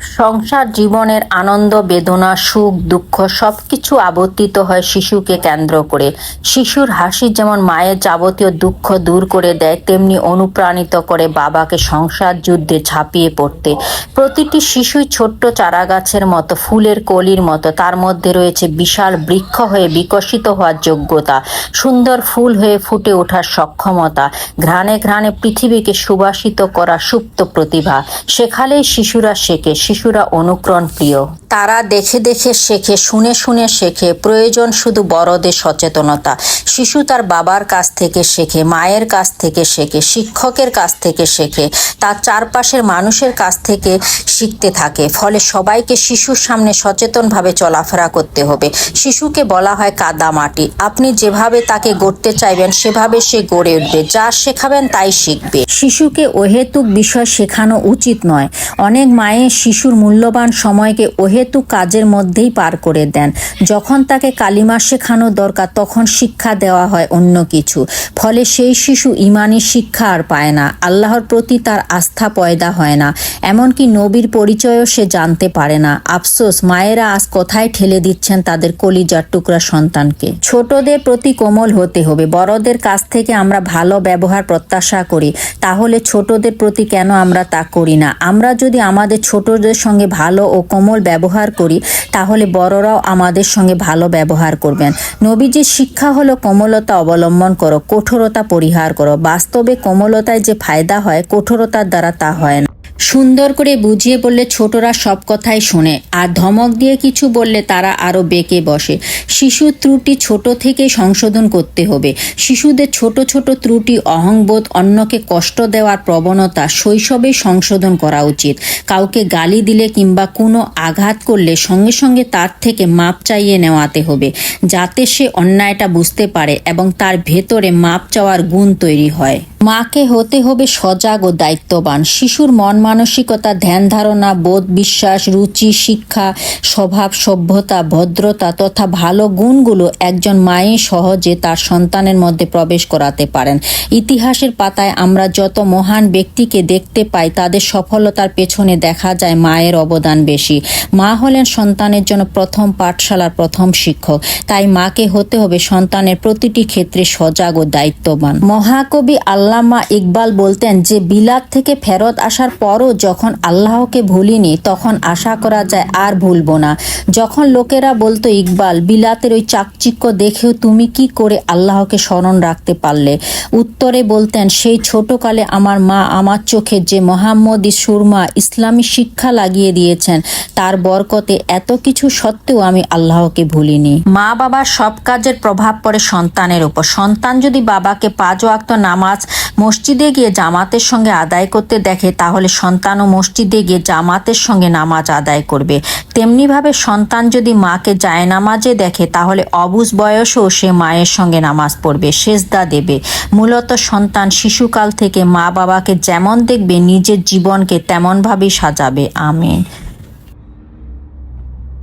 সংসার জীবনের আনন্দ, বেদনা, সুখ, দুঃখ সবকিছু আবর্তিত হয় শিশুকে কেন্দ্র করে। শিশুর হাসি যেমন মায়ের যাবতীয় দুঃখ দূর করে দেয়, তেমনি অনুপ্রাণিত করে বাবাকে সংসার যুদ্ধে ঝাঁপিয়ে পড়তে। প্রতিটি শিশুই ছোট্ট চারাগাছের মতো, ফুলের কলির মতো, তার মধ্যে রয়েছে বিশাল বৃক্ষ হয়ে বিকশিত হওয়ার যোগ্যতা, সুন্দর ফুল হয়ে ফুটে ওঠার সক্ষমতা, ঘ্রাণে ঘ্রাণে পৃথিবীকে সুবাসিত করা সুপ্ত প্রতিভা। শেখালেই শিশুরা শেখে শিশুরা অনুকরণ প্রিয়। তারা দেখে দেখে শেখে, শুনে শুনে শেখে। প্রয়োজন শুধু বড়দের সচেতনতা। শিশু তার বাবার কাছ থেকে শেখে, মায়ের কাছ থেকে শেখে, শিক্ষকের কাছ থেকে শেখে। তার চারপাশের মানুষের কাছ থেকে শিখতে থাকে। ফলে সবাইকে শিশুর সামনে সচেতনভাবে চলাফেরা করতে হবে। শিশুকে বলা হয় কাদা মাটি আপনি যেভাবে তাকে গড়তে চাইবেন, সেভাবে সে গড়ে উঠবে। যা শেখাবেন তাই শিখবে। শিশুকে অহেতুক বিষয় শেখানো উচিত নয়। অনেক মায়ের শিশুর মূল্যবান সময়কে অহেতুক কাজের মধ্যেই পার করে দেন। যখন তাকে কালিমা শেখানো দরকার, তখন শিক্ষা দেওয়া হয় অন্য কিছু। ফলে সেই শিশু ইমানি শিক্ষা আর পায় না। আল্লাহর প্রতি তার আস্থা পয়দা হয় না। এমনকি নবীর পরিচয়ও সে জানতে পারে না। আফসোস, মায়েরা আজ কোথায় ঠেলে দিচ্ছেন তাদের কলিজার টুকরা সন্তানকে? ছোটদের প্রতি কোমল হতে হবে। বড়দের কাছ থেকে আমরা ভালো ব্যবহার, প্রত্যাশা করি। তাহলে ছোটদের প্রতি কেন আমরা তা করি না? আমরা যদি আমাদের ছোটদের সঙ্গে ভালো ও কোমল ব্যবহার করি, তাহলে বড়রাও আমাদের সঙ্গে ভালো ব্যবহার করবেন। নবীজির শিক্ষা হলো কোমলতা অবলম্বন করো, কঠোরতা পরিহার করো। বাস্তবে কোমলতায় যে ফায়দা হয়, কঠোরতার দ্বারা তা হয় না। সুন্দর করে বুঝিয়ে বললে ছোটরা সব কথাই শোনে, আর ধমক দিয়ে কিছু বললে তারা আরও বেঁকে বসে। শিশুর ত্রুটি ছোট থেকে সংশোধন করতে হবে। শিশুদের ছোট ছোট ত্রুটি, অহংবোধ, অন্যকে কষ্ট দেওয়ার প্রবণতা, শৈশবে সংশোধন করা উচিত। কাউকে গালি দিলে কিংবা কোনো আঘাত করলে সঙ্গে সঙ্গে তার থেকে মাপ চাইয়ে নেওয়াতে হবে, যাতে সে অন্যায়টা বুঝতে পারে এবং তার ভেতরে মাপ চাওয়ার গুণ তৈরি হয়। মাকে হতে হবে সজাগ ও দায়িত্ববান। শিশুর মন মানসিকতা, ধ্যান ধারণা, বোধ বিশ্বাস, রুচি, শিক্ষা, স্বভাব, সভ্যতা, ভদ্রতা তথা ভালো গুণগুলো একজন মায়ে সহজে তার সন্তানের মধ্যে প্রবেশ করাতে পারেন। ইতিহাসের পাতায় আমরা যত মহান ব্যক্তিকে দেখতে পাই, তাদের সফলতার পেছনে দেখা যায় মায়ের অবদান বেশি। মা হলেন সন্তানের জন্য প্রথম পাঠশালার প্রথম শিক্ষক। তাই মাকে হতে হবে সন্তানের প্রতিটি ক্ষেত্রে সজাগ ও দায়িত্ববান। মহাকবি আল্লামা ইকবাল বলতেন যে, বিলাত থেকে ফেরত আসার পরও যখন আল্লাহকে ভুলিনি, তখন আশা করা যায় আর ভুলবো না। যখন লোকেরা বলতো, ইকবাল, বিলাতের ওই চাকচিক্য দেখেও তুমি কি করে আল্লাহকে স্মরণ রাখতে পারলে? উত্তরে বলতেন, সেই ছোটকালে আমার মা আমার চোখে যে মোহাম্মদী সুরমা ইসলামী শিক্ষা লাগিয়ে দিয়েছেন, তার বরকতে এত কিছু সত্ত্বেও আমি আল্লাহকে ভুলিনি। মা বাবার সব কাজের প্রভাব পড়ে সন্তানের উপর। সন্তান যদি বাবাকে পাঁচ ওয়াক্ত নামাজ মসজিদে গিয়ে জামাতের সঙ্গে আদায় করতে দেখে, তাহলে সন্তানও মসজিদে গিয়ে জামাতের সঙ্গে নামাজ আদায় করবে। তেমনিভাবে সন্তান যদি মাকে যায় নামাজে দেখে, তাহলে অবুজ বয়সেও সে মায়ের সঙ্গে নামাজ পড়বে, সেজদা দেবে। মূলত সন্তান শিশুকাল থেকে মা বাবাকে যেমন দেখবে, নিজের জীবনকে তেমনভাবেই সাজাবে। আমিন।